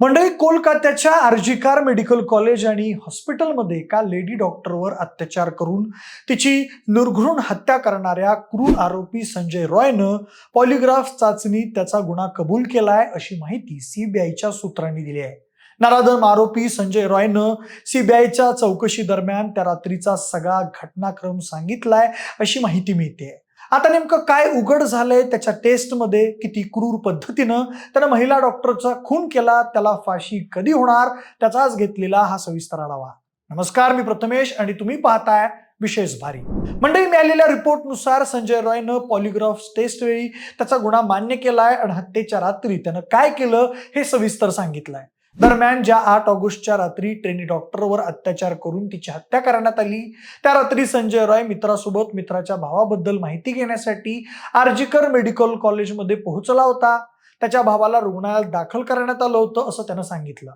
मंडळी कोलकात्याच्या RG Kar medical college आणि हॉस्पिटलमध्ये एका लेडी डॉक्टरवर अत्याचार करून तिची निर्घृण हत्या करणाऱ्या क्रूर आरोपी संजय रॉयनं पॉलिग्राफ चाचणी त्याचा गुन्हा कबूल केलाय अशी माहिती सीबीआयच्या सूत्रांनी दिली आहे. नराधम आरोपी संजय रॉयनं सीबीआयच्या चौकशी दरम्यान त्या रात्रीचा सगळा घटनाक्रम सांगितलाय अशी माहिती मिळते आता नेमकं काय उघड झालंय त्याच्या टेस्टमध्ये किती क्रूर पद्धतीनं? त्यानं महिला डॉक्टरचा खून केला त्याला फाशी कधी होणार? त्याचाच घेतलेला हा सविस्तर आढावा. नमस्कार मी प्रथमेश आणि तुम्ही पाहताय विशेष भारी. मंडळी मिळालेल्या रिपोर्टनुसार संजय रॉयनं पॉलिग्राफ टेस्ट वेळी त्याचा गुन्हा मान्य केलाय आणि हत्येच्या रात्री त्यानं काय केलं हे सविस्तर सांगितलंय. दरम्यान ज्या आठ ऑगस्टच्या रात्री ट्रेनी डॉक्टरवर अत्याचार करून तिची हत्या करण्यात आली त्या रात्री संजय रॉय मित्रासोबत मित्राच्या भावाबद्दल माहिती घेण्यासाठी आर्जिकर मेडिकल कॉलेजमध्ये पोहोचला होता. त्याच्या भावाला रुग्णालयात दाखल करण्यात आलं होतं असं त्यानं सांगितलं.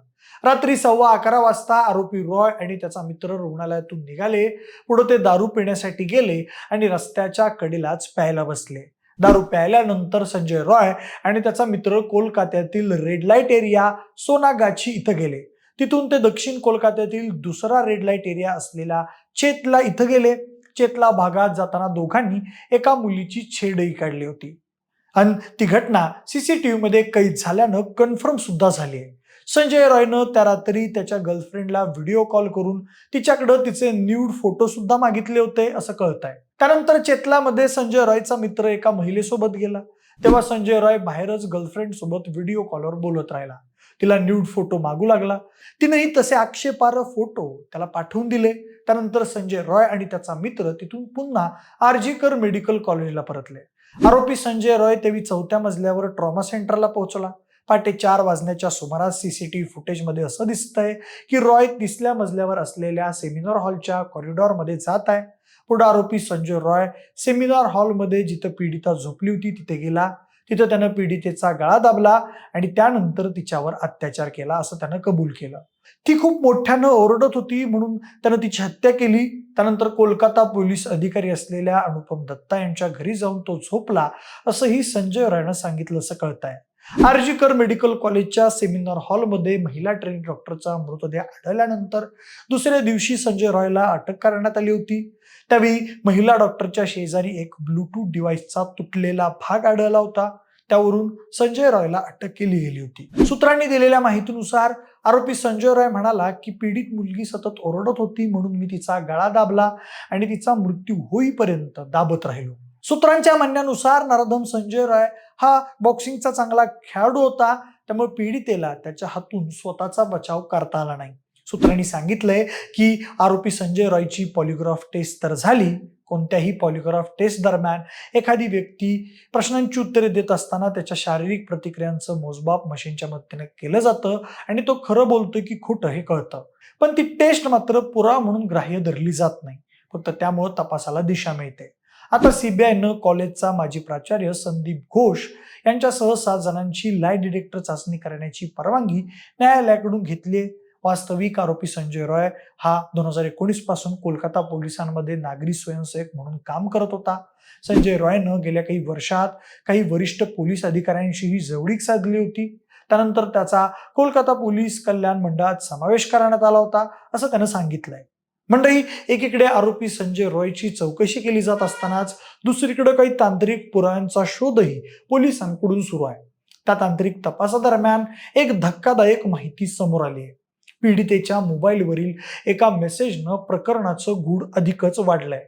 रात्री सव्वा अकरा वाजता आरोपी रॉय आणि त्याचा मित्र रुग्णालयातून निघाले पुढे ते दारू पिण्यासाठी गेले आणि रस्त्याच्या कडेलाच प्यायला बसले. दारू प्यायल्यानंतर संजय रॉय आणि त्याचा मित्र कोलकात्यातील रेड लाइट एरिया सोनागाची इथं गेले. तिथून ते दक्षिण कोलकात्यातील दुसरा रेड लाइट एरिया असलेला चेतला इथं गेले. चेतला भागात जाताना दोघांनी एका मुलीची छेडही काढली होती. आणि ती घटना सीसीटीव्ही मध्ये कैद झाल्यानं कन्फर्म सुद्धा झाली आहे. संजय रॉयनं त्या रात्री त्याच्या गर्लफ्रेंडला व्हिडिओ कॉल करून तिच्याकडं तिचे न्यूड फोटो सुद्धा मागितले होते असं कळत आहे त्यानंतर चेतलामध्ये संजय रॉयचा मित्र एका महिलेसोबत गेला. तेव्हा संजय रॉय बाहेरच गर्लफ्रेंड सोबत व्हिडिओ कॉलवर बोलत राहिला. तिला न्यूड फोटो मागू लागला. तिनेही तसे आक्षेपार्ह फोटो त्याला पाठवून दिले. त्यानंतर संजय रॉय आणि त्याचा मित्र तिथून पुन्हा आरजीकर मेडिकल कॉलेजला परतले. आरोपी संजय रॉय तेवी चौथ्या मजल्यावर ट्रॉमा सेंटरला पोहोचला. पहाटे चार वाजण्याच्या सुमारास सीसीटीव्ही फुटेजमध्ये असं दिसतंय की रॉय तिसऱ्या मजल्यावर असलेल्या सेमिनार हॉलच्या कॉरिडॉरमध्ये जात आहे. पुढे आरोपी संजय रॉय सेमिनार हॉलमध्ये जिथं पीडिता झोपली होती तिथे गेला. तिथं त्यानं पीडितेचा गळा दाबला आणि त्यानंतर तिच्यावर अत्याचार केला असं त्यानं कबूल केलं. ती खूप मोठ्यानं ओरडत होती म्हणून त्यानं तिची हत्या केली. त्यानंतर कोलकाता पोलीस अधिकारी असलेल्या अनुपम दत्ता यांच्या घरी जाऊन तो झोपला असंही संजय रॉयनं सांगितलं असं कळत आहे. आरजीकर मेडिकल कॉलेजच्या सेमिनार हॉलमध्ये महिला ट्रेनिंग डॉक्टरचा मृतदेह आढळल्यानंतर दुसऱ्या दिवशी संजय रॉयला अटक करण्यात आली होती. त्यावेळी महिला डॉक्टरच्या शेजारी एक ब्लूटूथ डिव्हाइसचा तुटलेला भाग आढळला होता. त्यावरून संजय रॉयला अटक केली गेली होती. सूत्रांनी दिलेल्या माहितीनुसार आरोपी संजय रॉय म्हणाला की पीडित मुलगी सतत ओरडत होती म्हणून मी तिचा गळा दाबला आणि तिचा मृत्यू होईपर्यंत दाबत राहिलो. सूत्रांच्या म्हणण्यानुसार नराधम संजय रॉय हा बॉक्सिंगचा चांगला खेळाडू होता. त्यामुळे पीडितेला त्याच्या हातून स्वतःचा बचाव करता आला नाही. सूत्रांनी सांगितलंय की आरोपी संजय रॉयची पॉलिग्राफ टेस्ट तर झाली. कोणत्याही पॉलिग्राफ टेस्ट दरम्यान एखादी व्यक्ती प्रश्नांची उत्तरे देत असताना त्याच्या शारीरिक प्रतिक्रियांचं मोजबाप मशीनच्या मदतीने केलं जातं आणि तो खरं बोलतोय की खोटं हे कळतं. पण ती टेस्ट मात्र पुरा म्हणून ग्राह्य धरली जात नाही. फक्त त्यामुळं तपासाला दिशा मिळते. आता सीबीआयनं कॉलेजचा माजी प्राचार्य संदीप घोष यांच्यासह सात जणांची लाय डिटेक्टर चाचणी करण्याची परवानगी न्यायालयाकडून घेतली वास्तविक आरोपी संजय रॉय हा दोन हजार एकोणीसपासून कोलकाता पोलिसांमध्ये नागरी स्वयंसेवक म्हणून काम करत होता. संजय रॉयनं गेल्या काही वर्षात काही वरिष्ठ पोलीस अधिकाऱ्यांशीही जवळीक साधली होती. त्यानंतर त्याचा कोलकाता पोलीस कल्याण मंडळात समावेश करण्यात आला होता असं त्यानं सांगितलंय. मंडळी एकीकडे आरोपी संजय रॉयची चौकशी केली जात असतानाच दुसरीकडे काही तांत्रिक पुराव्यांचा शोधही पोलिसांकडून सुरू आहे. त्या तांत्रिक तपासादरम्यान एक धक्कादायक माहिती समोर आली आहे. पीडितेच्या मोबाईलवरील एका मेसेजनं प्रकरणाचं गूढ अधिकच वाढलंय.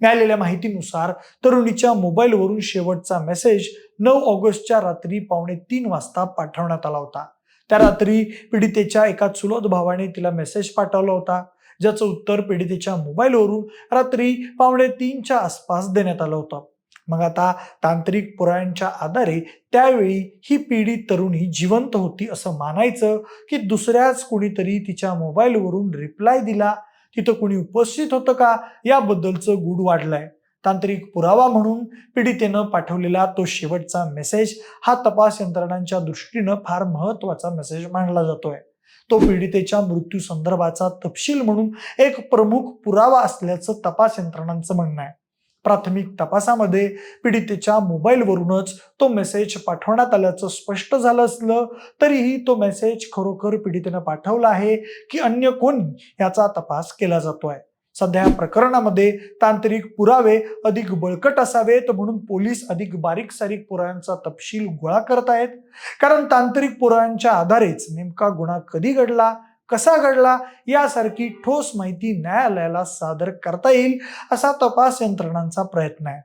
मिळालेल्या माहितीनुसार तरुणीच्या मोबाईलवरून शेवटचा मेसेज नऊ ऑगस्टच्या रात्री पावणे तीन वाजता पाठवण्यात आला होता. त्या रात्री पीडितेच्या एका चुलत भावाने तिला मेसेज पाठवला होता. ज्याचं उत्तर पीडितेच्या मोबाईलवरून रात्री पावणे तीनच्या आसपास देण्यात आलं होतं. मग आता तांत्रिक पुरायांच्या आधारे त्यावेळी ही पीडित तरुणी जिवंत होती असं मानायचं की दुसऱ्याच कोणीतरी तिच्या मोबाईलवरून रिप्लाय दिला. तिथं कोणी उपस्थित होतं का? याबद्दलचं गूढ वाढलंय. तांत्रिक पुरावा म्हणून पीडितेनं पाठवलेला तो शेवटचा मेसेज हा तपास यंत्रणांच्या दृष्टीनं फार महत्त्वाचा मेसेज मानला जातोय. तो पीडितेच्या मृत्यू संदर्भाचा तपशील म्हणून एक प्रमुख पुरावा असल्याचं तपास यंत्रणांचं म्हणणं आहे. प्राथमिक तपासामध्ये पीडितेच्या मोबाईलवरूनच तो मेसेज पाठवण्यात आल्याचं स्पष्ट झालं असलं तरीही तो मेसेज खरोखर पीडितेनं पाठवला आहे की अन्य कोणी याचा तपास केला जातोय? सध्या या प्रकरणामध्ये तांत्रिक पुरावे अधिक बळकट असावेत म्हणून पोलीस अधिक बारीक सारीक पुराव्यांचा तपशील गोळा करत आहेत. कारण तांत्रिक पुराव्यांच्या आधारेच नेमका गुन्हा कधी घडला कसा घडला यासारखी ठोस माहिती न्यायालयाला सादर करता येईल असा तपास यंत्रणांचा प्रयत्न आहे.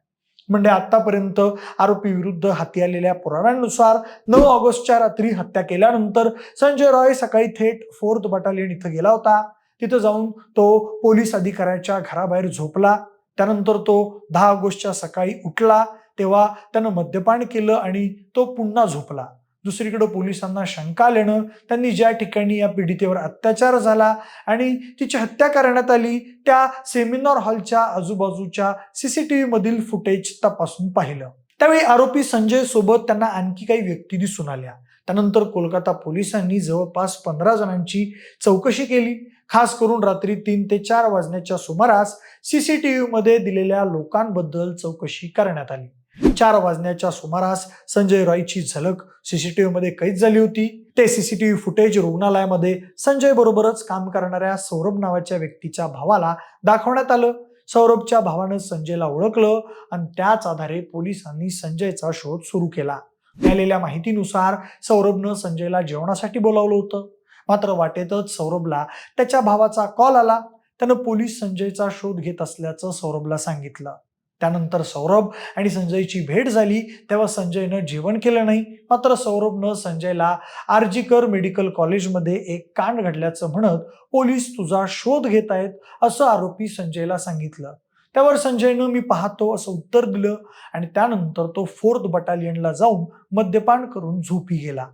म्हणजे आतापर्यंत आरोपी विरुद्ध हाती आलेल्या पुराव्यांनुसार नऊ ऑगस्टच्या रात्री हत्या केल्यानंतर संजय रॉय सकाळी थेट फोर्थ बटालियन इथं गेला होता. तिथं जाऊन तो पोलीस अधिकाऱ्याच्या घराबाहेर झोपला. त्यानंतर तो दहा ऑगस्टच्या सकाळी उठला. तेव्हा त्यानं मद्यपान केलं आणि तो पुन्हा झोपला. दुसरीकडे पोलिसांना शंका आल्यानं त्यांनी ज्या ठिकाणी या पीडितेवर अत्याचार झाला आणि तिची हत्या करण्यात आली त्या सेमिनार हॉलच्या आजूबाजूच्या सीसीटीव्ही मधील फुटेज तपासून पाहिलं. त्यावेळी आरोपी संजय सोबत त्यांना आणखी काही व्यक्ती दिसून आल्या. त्यानंतर कोलकाता पोलिसांनी जवळपास पंधरा जणांची चौकशी केली. खास करून रात्री तीन ते चार वाजण्याच्या सुमारास सीसीटीव्हीमध्ये दिलेल्या लोकांबद्दल चौकशी करण्यात आली. चार वाजण्याच्या सुमारास संजय रॉयची झलक सीसीटीव्ही मध्ये कैद झाली होती. ते सीसीटीव्ही फुटेज रुग्णालयामध्ये संजय बरोबरच काम करणाऱ्या सौरभ नावाच्या व्यक्तीच्या भावाला दाखवण्यात आलं. सौरभच्या भावानं संजयला ओळखलं आणि त्याच आधारे पोलिसांनी संजयचा शोध सुरू केला. मिळालेल्या माहितीनुसार सौरभनं संजयला जेवणासाठी बोलावलं होतं. मात्र वाटेतच सौरभला त्याच्या भावाचा कॉल आला. त्यानं पोलीस संजयचा शोध घेत असल्याचं सौरभला सांगितलं. त्यानंतर सौरभ आणि संजयची भेट झाली. तेव्हा संजयनं जेवण केलं नाही. मात्र सौरभनं संजयला आर्जीकर मेडिकल कॉलेजमध्ये एक कांड घडल्याचं म्हणत पोलीस तुझा शोध घेत आहेत असं आरोपी संजयला सांगितलं. त्यावर संजयनं मी पाहतो असं उत्तर दिलं आणि त्यानंतर तो फोर्थ बटालियनला जाऊन मद्यपान करून झोपी गेला.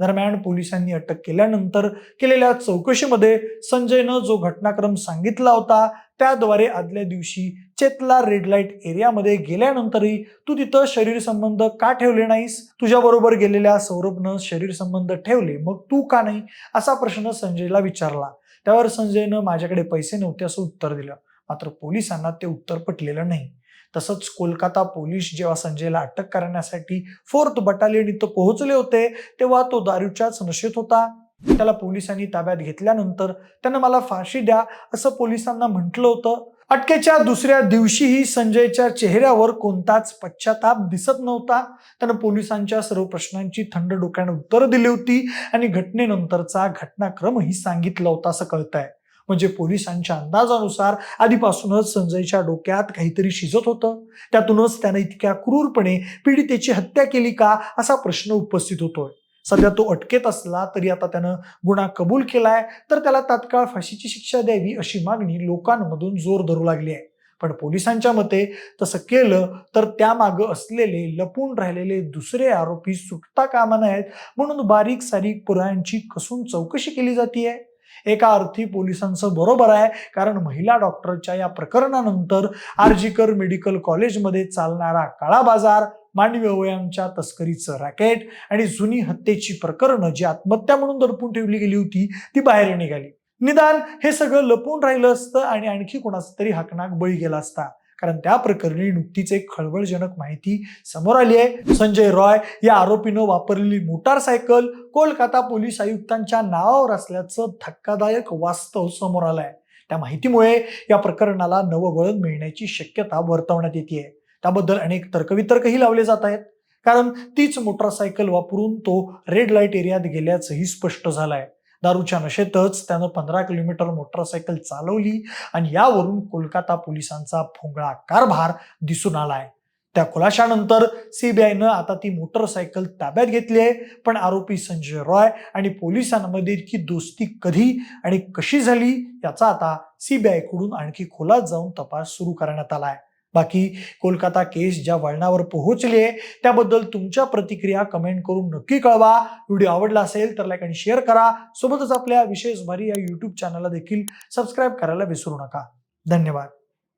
दरम्यान पोलिसांनी अटक केल्यानंतर केलेल्या चौकशीमध्ये संजयनं जो घटनाक्रम सांगितला होता त्याद्वारे आदल्या दिवशी चेतला रेड लाइट एरियामध्ये गेल्यानंतरही तू तिथं शरीर संबंध का ठेवले नाहीस? तुझ्या बरोबर गेलेल्या सौरभनं शरीर संबंध ठेवले मग तू का नाही? असा प्रश्न संजयला विचारला. त्यावर संजयनं माझ्याकडे पैसे नव्हते असं उत्तर दिलं. मात्र पोलिसांना ते उत्तर पटलेलं नाही. तसंच कोलकाता पोलीस जेव्हा संजयला अटक करण्यासाठी फोर्थ बटालियन इथं पोहोचले होते तेव्हा तो दारूच्याच नशेत होता. त्याला पोलिसांनी ताब्यात घेतल्यानंतर त्यानं मला फाशी द्या असं पोलिसांना म्हटलं होतं. अटकेच्या दुसऱ्या दिवशीही संजयच्या चेहऱ्यावर कोणताच पश्चाताप दिसत नव्हता. त्यानं पोलिसांच्या सर्व प्रश्नांची थंड डोक्याने उत्तरं दिली होती आणि घटनेनंतरचा घटनाक्रमही सांगितला होता असं कळतंय. म्हणजे पोलिसांच्या अंदाजानुसार आधीपासूनच संजयच्या डोक्यात काहीतरी शिजत होतं. त्यातूनच त्यानं इतक्या क्रूरपणे पीडितेची हत्या केली का असा प्रश्न उपस्थित होतोय. सध्या तो अटकेत असला तरी आता त्यानं गुन्हा कबूल केलाय तर त्याला तात्काळ फाशीची शिक्षा द्यावी अशी मागणी लोकांमधून जोर धरू लागली आहे. पण पोलिसांच्या मते तसं केलं तर त्यामागं असलेले लपून राहिलेले दुसरे आरोपी सुटता कामा नयेत म्हणून बारीक सारीक पुरायांची कसून चौकशी केली जाते एका अर्थी पोलिसांचं बरोबर आहे. कारण महिला डॉक्टरच्या या प्रकरणानंतर आर्जीकर मेडिकल कॉलेजमध्ये चालणारा काळा बाजार मानवी अवयवांच्या तस्करीचं रॅकेट आणि जुनी हत्येची प्रकरणं जी आत्महत्या म्हणून दडपून ठेवली गेली होती ती बाहेर निघाली. निदान हे सगळं लपून राहिलं असतं आणि आणखी कोणाचा तरी हकनाक बळी गेला असता. कारण त्या प्रकरणी नुकतीच एक खळबळजनक माहिती समोर आली आहे. संजय रॉय या आरोपीनं वापरलेली मोटारसायकल कोलकाता पोलीस आयुक्तांच्या नावावर असल्याचं धक्कादायक वास्तव समोर आलंय. त्या माहितीमुळे या प्रकरणाला नवं मिळण्याची शक्यता वर्तवण्यात येते त्याबद्दल अनेक तर्कवितर्कही लावले जात आहेत. कारण तीच मोटारसायकल वापरून तो रेड लाइट एरियात गेल्याचंही स्पष्ट झालंय. दारूच्या नशेतच त्यानं पंधरा किलोमीटर मोटरसायकल चालवली आणि यावरून कोलकाता पोलिसांचा भोंगळा कारभार दिसून आलाय. त्या खुलाशानंतर सीबीआयनं आता ती मोटरसायकल ताब्यात घेतली आहे पण आरोपी संजय रॉय आणि पोलिसांमध्ये इतकी दोस्ती कधी आणि कशी झाली याचा आता सीबीआयकडून आणखी खोलात जाऊन तपास सुरू करण्यात आला आहे बाकी कोलकाता केस ज्या वळणावर पोहोचली आहे त्याबद्दल तुमच्या प्रतिक्रिया कमेंट करून नक्की कळवा. व्हिडिओ आवडला असेल तर लाईक आणि शेअर करा. सोबतच आपल्या विशेष भारी या यूट्यूब चॅनलला देखील सबस्क्राईब करायला विसरू नका. धन्यवाद.